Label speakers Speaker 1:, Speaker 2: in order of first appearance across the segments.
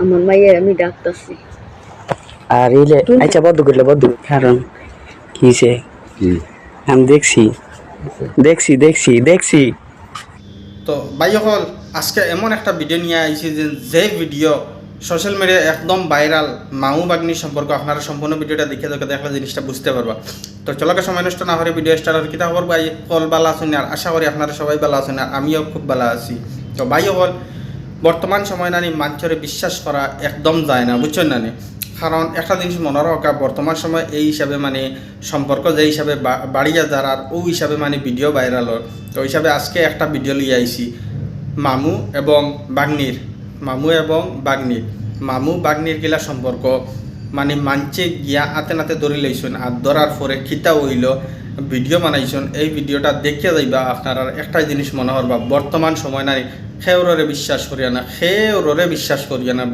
Speaker 1: আমার মায়ের আমি ডাকতাছি।
Speaker 2: আর ইলে আচ্ছা বদ্ধ করলে বদ্ধ কারণ কিসে আমি দেখছি। দেখছি দেখছি দেখছি।
Speaker 3: তো ভাই হল আজকে এমন একটা ভিডিও নিয়ে আইছি যে যে ভিডিও সোশ্যাল মিডিয়া একদম ভাইরাল মামু বাগনি সম্পর্ক আপনারা সম্পূর্ণ ভিডিওটা দেখে দেখে দেখলে জিনিসটা বুঝতে পারবা। তো চলকে সময় নষ্ট না করে ভিডিও স্টার্ট কিতা খবর? ভাই হল বালা আছেন আর আশা করি আপনারা সবাই ভালো আছেন আর আমিও খুব ভালো আছি। তো ভাই হল বর্তমান সময় নানি মানুষের বিশ্বাস করা একদম যায় না, বুঝছেন নানি? কারণ একটা জিনিস মনে রাখা, বর্তমান সময় এই হিসাবে মানে সম্পর্ক যে হিসাবে বাড়িয়া যারার ও হিসাবে মানে ভিডিও ভাইরাল হয়। তো হিসাবে আজকে একটা ভিডিও লিয়ে আইছি, মামু এবং বাগনির, মামু এবং বাগনির। মামু, বাগ্নির গিলা সম্পর্ক। মানে মানছে গিয়া আতে নাতে ধরে লইছুন। আর ধরার পরে খিতা হইল, ভিডিও বানাইছুন। এই ভিডিওটা দেখিয়া যাইবা আপনারা একটাই জিনিস মনে হরবা, বর্তমান সময় নাই, খেউররে বিশ্বাস করিয়া না, খেউররে বিশ্বাস করিয়া না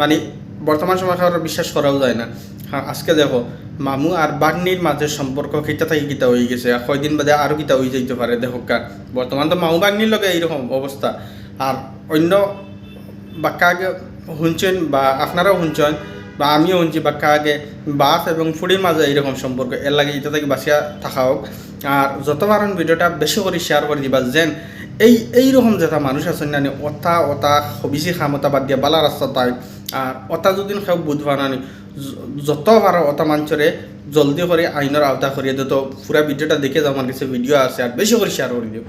Speaker 3: মানে বর্তমান সময় খেউরে বিশ্বাস করাও যায় না। হ্যাঁ আজকে দেখো, মামু আর বাগনির মাঝে সম্পর্ক কিতা থাকি কিতা হয়ে গেছে কয়দিন বাদে আরও কিতা হয়ে যাইতে পারে দেখো বর্তমান তো মামু বাগনির লগে এইরকম অবস্থা। আর অন্য বাক্কা শুনছেন বা আপনারাও শুনছেন বা আমিও শুনছি বাক্কা আগে বাপ এবং ফুড়ির মাঝে এইরকম সম্পর্ক। এর লাগে এটা থেকে বাঁচিয়া থাকা হোক। আর যত পারেন ভিডিওটা বেশি করে শেয়ার করে দিবা, যেন এই, এইরকম যেটা মানুষ আছেন না অতা অতা হবিসি খামতা বাদ দিয়া বালা রাস্তা তাই। আর অতা যদি কেউ বুঝবা না যত পারো অতা মানুষরে জলদি করে আইনের আওতা করিয়ে দিত পুরা ভিডিওটা দেখে যাও আমার কাছে ভিডিও আছে আর বেশি করে শেয়ার করে দিও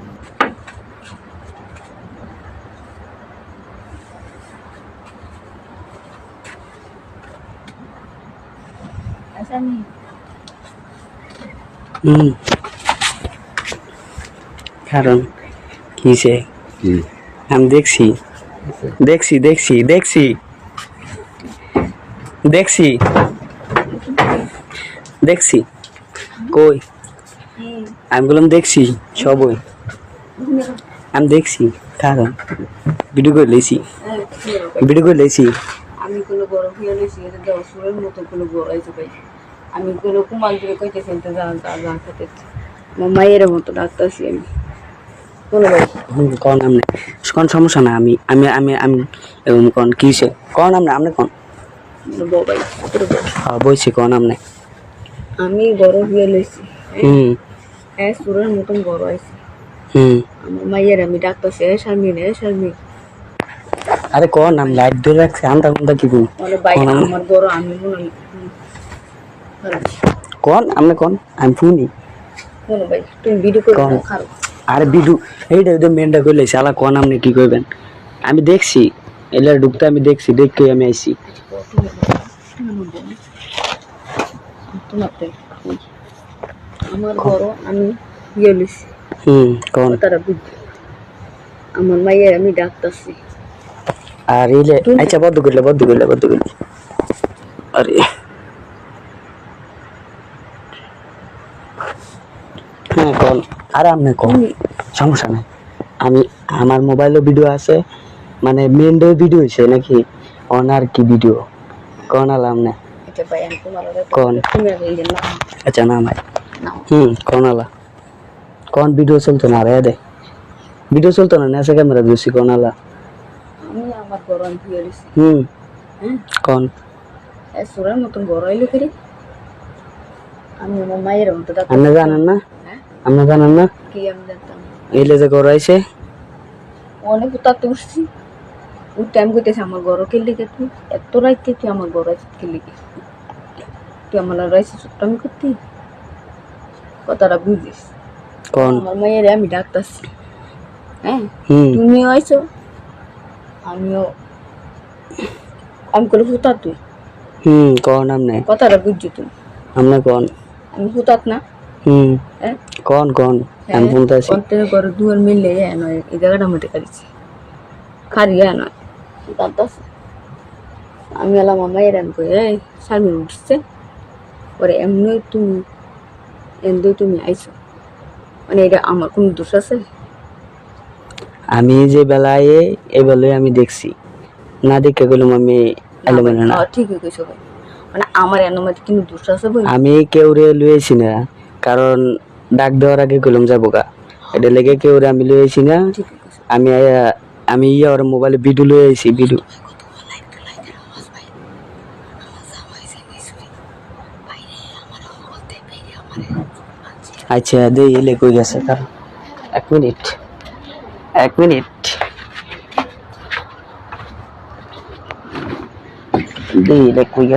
Speaker 2: হুম কারণ কিসে আমি দেখছি। দেখছি। দেখছি দেখছি দেখছি। দেখছি। কই? আমি বললাম দেখছি সবই। আমি দেখছি কারণ। ভিডিও করে লেছি ভিডিও করে লেছি
Speaker 1: আমি কোনো বড় হইয়া লইছি এটা দেওয়া সুরের মতো কোনো বড় হয়েছে ভাই আমি কোনো কুমাল দিয়ে কইতেছি তো জান তার জান আমার মায়ের মতো ডাকতাছি আমি। কোনো
Speaker 2: হুম, কন সমস্যা না আমি আমি আমি আমি এরকম কোন কিসে কন কোনো। হ্যাঁ বইছি কন আমনে
Speaker 1: আমি বড় হইয়া লইছি
Speaker 2: হুম।
Speaker 1: হ্যাঁ সুরের মতন বড় হয়েছে
Speaker 2: হুম।
Speaker 1: আমার আমি ডাকতাছি এ শারমিন এ শারমিন
Speaker 2: আরে কন আমি লাইট ধরে রাখছি আমরা কোনটা কি কোনো-
Speaker 1: আমার বড় আমি
Speaker 2: কন? আমনে কন? আমি ফুনি
Speaker 1: কোনো ভাই তুমি ভিডিও করে
Speaker 2: কোন?
Speaker 1: দাও,
Speaker 2: আরে বিডু এইটা তো মেনটা করলে শালা কন আপনি কি কইবেন আমি দেখছি এলা ঢুকতে আমি দেখছি দেখতে আমি আইছি।
Speaker 1: আমার বড় আমি ইয়ে
Speaker 2: হুম কন?
Speaker 1: তারা বুঝবে আমার মায়ের আমি ডাকতাছি।
Speaker 2: আর ইলে আচ্ছা বদ্ধ করলে বদ্ধ করলে বদ্ধ করলে। আরে। হ্যাঁ কন আরে আপনি কন সমস্যা নাই। আমি আমার মোবাইলও ভিডিও আছে মানে মেন ডে ভিডিও হয়েছে নাকি? অনার কি ভিডিও কন আলাম না কোন? আচ্ছা না ভাই। হুম কোন আলা কোন ভিডিও চলতো না রে দে। ভিডিও চলতো না নেসে ক্যামেরা দিয়েছি কোন আলা
Speaker 1: আমি আমি ইয়ে লইছি
Speaker 2: হুম।
Speaker 1: হ্যাঁ?
Speaker 2: কোন?
Speaker 1: এ সুরের মতন বড় হইল করে? আমি আমার মায়ের মতো ডাক
Speaker 2: আপনি জানেন না?
Speaker 1: হ্যাঁ?
Speaker 2: আপনি জানেন না?
Speaker 1: কি আমি জানতাম।
Speaker 2: এলে যে করাইছে
Speaker 1: অনেক উতাতে উঠছি। ওই টাইম করতেছে আমার বড় খেললে গে তুই? এত রাইতে তুই আমার বড় খেললে গে তুই আমার রাইছে আমি করতে? কথাটা বুঝিস।
Speaker 2: কোন?
Speaker 1: আমার মায়ের আমি ডাকতাছি। হ্যাঁ? তুমিও আইছো? আমিও আমি করে হুতাত তুই।
Speaker 2: হুম কোন আপনি
Speaker 1: কথাটা বুঝছি তুমি?
Speaker 2: আপনি কোন?
Speaker 1: আমি হুতাত না।
Speaker 2: হুম।
Speaker 1: হ্যাঁ
Speaker 2: কোন কোন? আমি শুনতে আছি
Speaker 1: কন্টেন্ট করে দুয়ার মিললে এ নয় এই জায়গাটা মধ্যে কারিছি খারি এ নয়। কাঁদতাছে আমি এলাম আমার আমি কই এই শারমিন উঠছে। পরে এমনি তুমি এমনি তুমি আইছো। মানে এটা আমার কোনো দোষ আছে?
Speaker 2: আমি যে বেলায় এই বেলায় আমি দেখছি। না দেখে গেলাম আমি এলোমেলো না।
Speaker 1: ঠিকই কইছো ভাই। মানে আমার এনোমাতি কিন্তু দুষ্ট আছে ভাই।
Speaker 2: আমি কেউ রে লুয়েছি না কারণ ডাক দেওয়ার আগে গেলাম যাব গা। এটা লেগে কেউ রে আমি লুয়েছি না। আমি আমি ইয়া ওর মোবাইলে ভিডিও লই আইছি ভিডিও আচ্ছা দেই এলে কই গেছে কারণ এক মিনিট। এক মিনিট। দে এলে কই গেছে